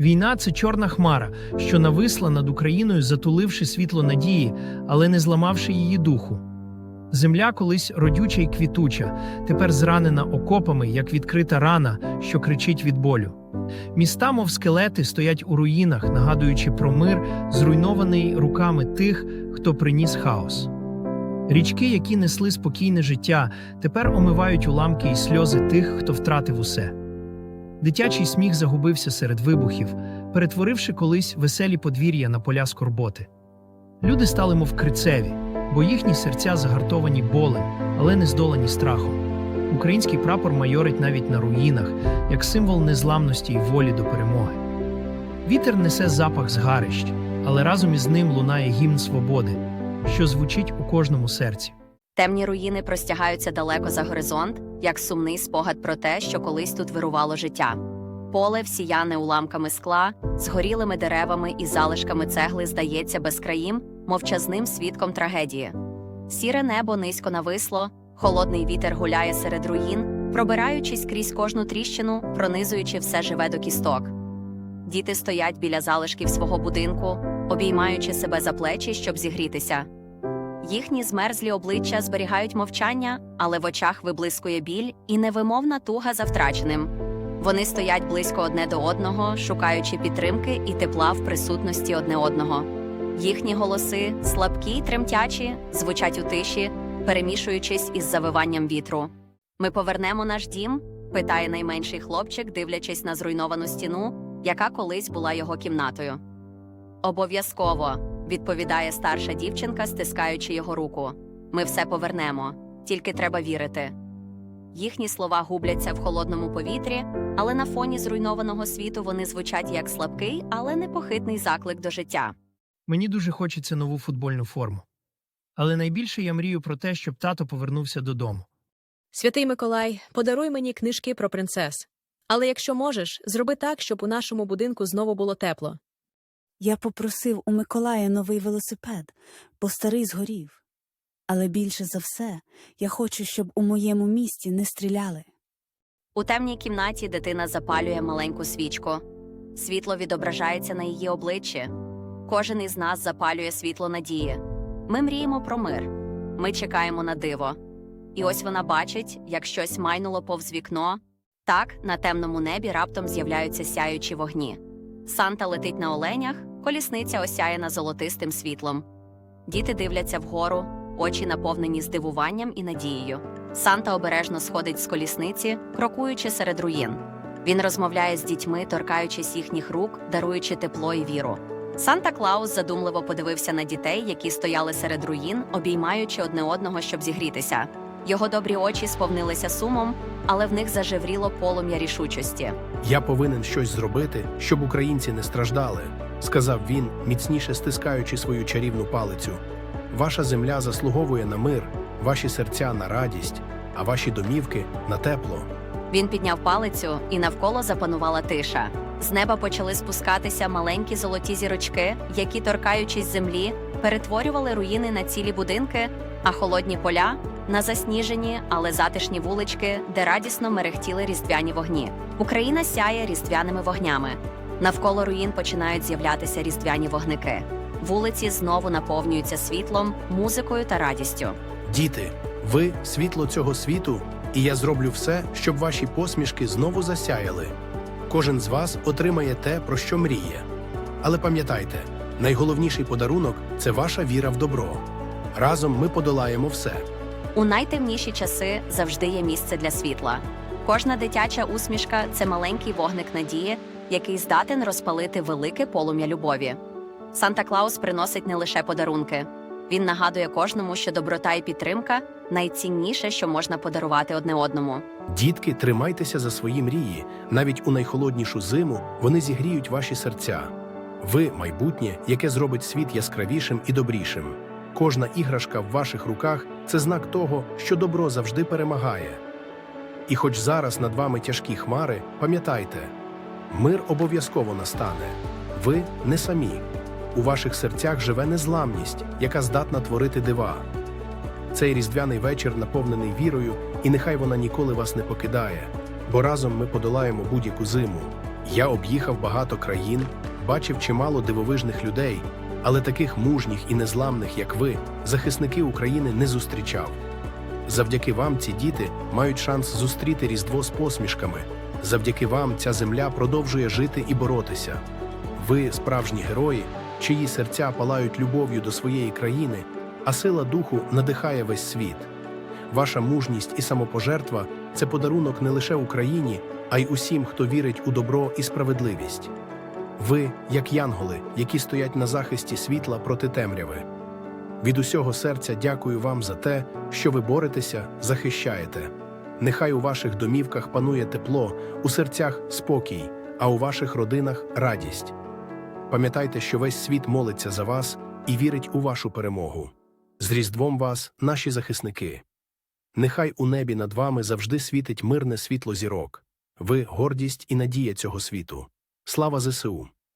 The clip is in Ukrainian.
Війна це чорна хмара, що нависла над Україною, затуливши світло надії, але не зламавши її духу. Земля колись родюча й квітуча, тепер зранена окопами, як відкрита рана, що кричить від болю. Міста, мов скелети, стоять у руїнах, нагадуючи про мир, зруйнований руками тих, хто приніс хаос. Річки, які несли спокійне життя, тепер омивають уламки і сльози тих, хто втратив усе. Дитячий сміх загубився серед вибухів, перетворивши колись веселі подвір'я на поля скорботи. Люди стали мов крицеві, бо їхні серця загартовані болем, але не здолані страхом. Український прапор майорить навіть на руїнах, як символ незламності і волі до перемоги. Вітер несе запах згарищ, але разом із ним лунає гімн свободи, що звучить у кожному серці. Темні руїни простягаються далеко за горизонт, як сумний спогад про те, що колись тут вирувало життя. Поле, всіяне уламками скла, згорілими деревами і залишками цегли здається безкраїм, мовчазним свідком трагедії. Сіре небо низько нависло, холодний вітер гуляє серед руїн, пробираючись крізь кожну тріщину, пронизуючи все живе до кісток. Діти стоять біля залишків свого будинку, обіймаючи себе за плечі, щоб зігрітися. Їхні змерзлі обличчя зберігають мовчання, але в очах виблискує біль і невимовна туга за втраченим. Вони стоять близько одне до одного, шукаючи підтримки і тепла в присутності одне одного. Їхні голоси, слабкі й тремтячі, звучать у тиші, перемішуючись із завиванням вітру. Ми повернемо наш дім? питає найменший хлопчик, дивлячись на зруйновану стіну, яка колись була його кімнатою. Обов'язково, відповідає старша дівчинка, стискаючи його руку. Ми все повернемо, тільки треба вірити. Їхні слова губляться в холодному повітрі, але на фоні зруйнованого світу вони звучать як слабкий, але непохитний заклик до життя. Мені дуже хочеться нову футбольну форму. Але найбільше я мрію про те, щоб тато повернувся додому. Святий Миколай, подаруй мені книжки про принцес. Але якщо можеш, зроби так, щоб у нашому будинку знову було тепло. Я попросив у Миколая новий велосипед, бо старий згорів. Але більше за все я хочу, щоб у моєму місті не стріляли. У темній кімнаті дитина запалює маленьку свічку. Світло відображається на її обличчі. Кожен із нас запалює світло надії. Ми мріємо про мир. Ми чекаємо на диво. І ось вона бачить, як щось майнуло повз вікно. Так, на темному небі раптом з'являються сяючі вогні. Санта летить на оленях, колісниця осяяна золотистим світлом. Діти дивляться вгору, очі наповнені здивуванням і надією. Санта обережно сходить з колісниці, крокуючи серед руїн. Він розмовляє з дітьми, торкаючись їхніх рук, даруючи тепло і віру. Санта Клаус задумливо подивився на дітей, які стояли серед руїн, обіймаючи одне одного, щоб зігрітися. Його добрі очі сповнилися сумом, але в них зажевріло полум'я рішучості. Я повинен щось зробити, щоб українці не страждали, сказав він, міцніше стискаючи свою чарівну палицю. Ваша земля заслуговує на мир, ваші серця на радість, а ваші домівки на тепло. Він підняв палицю, і навколо запанувала тиша. З неба почали спускатися маленькі золоті зірочки, які, торкаючись землі, перетворювали руїни на цілі будинки, а холодні поля на засніжені, але затишні вулички, де радісно мерехтіли різдвяні вогні. Україна сяє різдвяними вогнями. Навколо руїн починають з'являтися різдвяні вогники. Вулиці знову наповнюються світлом, музикою та радістю. Діти, ви світло цього світу, і я зроблю все, щоб ваші посмішки знову засяяли. Кожен з вас отримає те, про що мріє. Але пам'ятайте, найголовніший подарунок це ваша віра в добро. Разом ми подолаємо все. У найтемніші часи завжди є місце для світла. Кожна дитяча усмішка це маленький вогник надії, який здатен розпалити велике полум'я любові. Санта Клаус приносить не лише подарунки. Він нагадує кожному, що доброта і підтримка найцінніше, що можна подарувати одне одному. Дітки, тримайтеся за свої мрії. Навіть у найхолоднішу зиму вони зігріють ваші серця. Ви майбутнє, яке зробить світ яскравішим і добрішим. Кожна іграшка в ваших руках це знак того, що добро завжди перемагає. І хоч зараз над вами тяжкі хмари, пам'ятайте, мир обов'язково настане. Ви не самі. У ваших серцях живе незламність, яка здатна творити дива. Цей різдвяний вечір наповнений вірою, і нехай вона ніколи вас не покидає, бо разом ми подолаємо будь-яку зиму. Я об'їхав багато країн, бачив чимало дивовижних людей, але таких мужніх і незламних, як ви, захисники України не зустрічав. Завдяки вам ці діти мають шанс зустріти Різдво з посмішками. Завдяки вам ця земля продовжує жити і боротися. Ви справжні герої, чиї серця палають любов'ю до своєї країни, а сила духу надихає весь світ. Ваша мужність і самопожертва це подарунок не лише Україні, а й усім, хто вірить у добро і справедливість. Ви, як янголи, які стоять на захисті світла проти темряви. Від усього серця дякую вам за те, що ви боретеся, захищаєте. Нехай у ваших домівках панує тепло, у серцях спокій, а у ваших родинах радість. Пам'ятайте, що весь світ молиться за вас і вірить у вашу перемогу. З Різдвом вас, наші захисники. Нехай у небі над вами завжди світить мирне світло зірок. Ви гордість і надія цього світу. Слава ЗСУ!